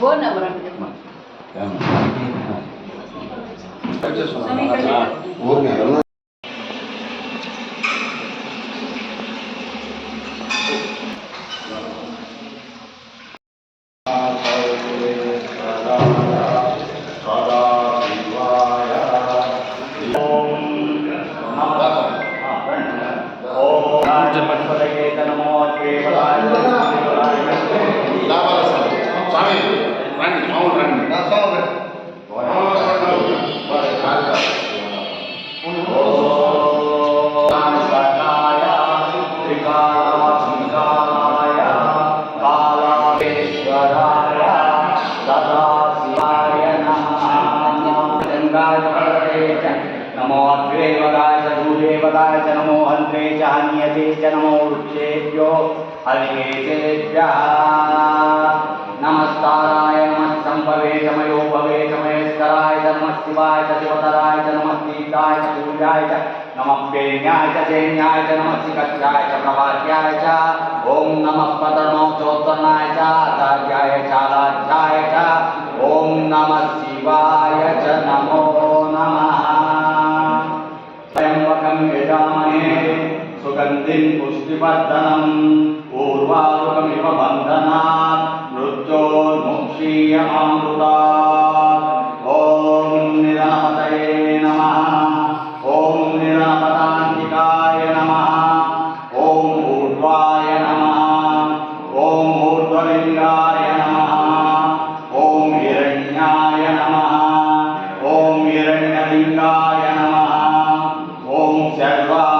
Phone जहन्यति च नमो वृक्षेभ्यो हरिकेतेभ्यः नमस्काराय नमः सम्भवे भवे तमयस्कराय च नमः शिवाय, च शिवतराय, च नमः सीताय च सूर्याय च नमः पेण्याय च सैन्याय, च नमः शिकक्षाय च प्रभात्याय, च ॐ नमः पतनोक्षोत्तनाय च आचार्याय, चालाध्याय, च ॐ नमः शिवाय। सुगन्धिं पुष्टिवर्धनं ऊर्वारुकमिव बन्धनात् मृत्योर्मुक्षीयमामृतात् ॐ निरामतये नमः। ॐ निरामतान्तिकाय नमः। ॐ ऊर्ध्वाय नमः। ॐ ऊर्ध्वलिङ्गाय नमः। ॐ हिरण्याय नमः। ॐ हिरण्यलिङ्गाय नमः। ॐ सर्वाय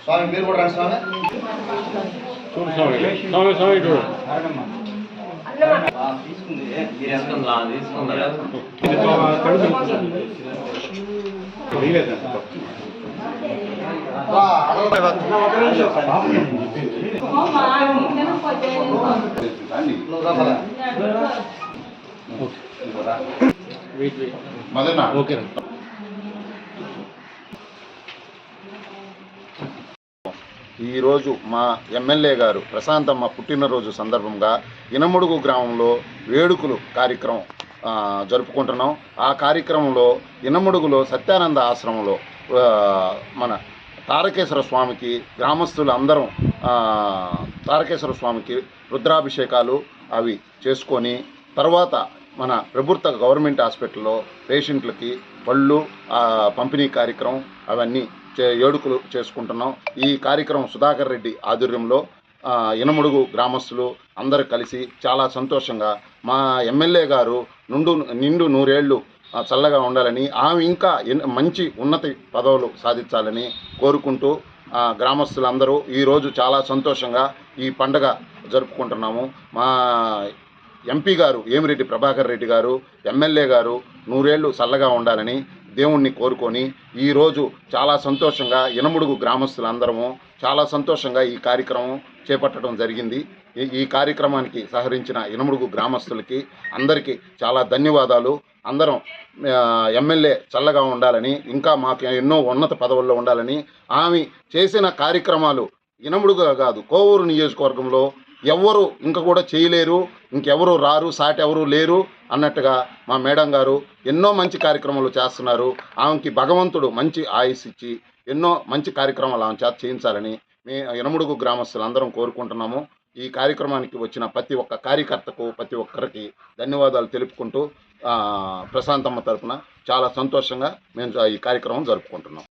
స్వామి మీరు కూడా రండి స్వామి చూడు స్వామి స్వామి స్వామి చూడు రండి నువ్వు రా పద. వెయిట్ వెయిట్ మదన్న ఓకే ఈరోజు మా ఎమ్మెల్యే గారు ప్రశాంతమ్మ పుట్టినరోజు సందర్భంగా ఇనముడుగు గ్రామంలో వేడుకలు కార్యక్రమం జరుపుకుంటున్నాం. ఆ కార్యక్రమంలో ఇనముడుగులో సత్యానంద ఆశ్రమంలో మన తారకేశ్వర స్వామికి గ్రామస్తులు అందరం తారకేశ్వర స్వామికి రుద్రాభిషేకాలు అవి చేసుకొని తర్వాత మన ప్రభుత్వ గవర్నమెంట్ హాస్పిటల్లో పేషెంట్లకి పళ్ళు పంపిణీ కార్యక్రమం అవన్నీ ఏడుకలు చేసుకుంటున్నాం. ఈ కార్యక్రమం సుధాకర్ రెడ్డి ఆధ్వర్యంలో ఇనముడుగు గ్రామస్తులు అందరూ కలిసి చాలా సంతోషంగా మా ఎమ్మెల్యే గారు నుండు నిండు నూరేళ్ళు చల్లగా ఉండాలని ఆమె ఇంకా ఎన్- మంచి ఉన్నతి పదవులు సాధించాలని కోరుకుంటూ గ్రామస్తులందరూ ఈరోజు చాలా సంతోషంగా ఈ పండగ జరుపుకుంటున్నాము. మా ఎంపీ గారు ఏమిరెడ్డి ప్రభాకర్ రెడ్డి గారు ఎమ్మెల్యే గారు నూరేళ్ళు చల్లగా ఉండాలని దేవుణ్ణి కోరుకొని ఈరోజు చాలా సంతోషంగా ఇనముడుగు గ్రామస్తులందరము చాలా సంతోషంగా ఈ కార్యక్రమం చేపట్టడం జరిగింది. ఈ ఈ కార్యక్రమానికి సహకరించిన ఇనముడుగు గ్రామస్తులకి అందరికీ చాలా ధన్యవాదాలు. అందరం ఎమ్మెల్యే చల్లగా ఉండాలని ఇంకా మాకు ఎన్నో ఉన్నత పదవుల్లో ఉండాలని ఆమె చేసిన కార్యక్రమాలు ఇనముడుగా కాదు. కోవూరు నియోజకవర్గంలో ఎవ్వరు ఇంకా కూడా చేయలేరు ఇంకెవరు రారు సాటి ఎవరు లేరు అన్నట్టుగా మా మేడం గారు ఎన్నో మంచి కార్యక్రమాలు చేస్తున్నారు. ఆమెకి భగవంతుడు మంచి ఆయుస్ ఇచ్చి ఎన్నో మంచి కార్యక్రమాలు ఆమె చేత చేయించాలని మీ యనముడుగు గ్రామస్తులందరం కోరుకుంటున్నాము. ఈ కార్యక్రమానికి వచ్చిన ప్రతి ఒక్క కార్యకర్తకు ప్రతి ఒక్కరికి ధన్యవాదాలు తెలుపుకుంటూ ప్రశాంతమ్మ తరఫున చాలా సంతోషంగా మేము ఈ కార్యక్రమం జరుపుకుంటున్నాం.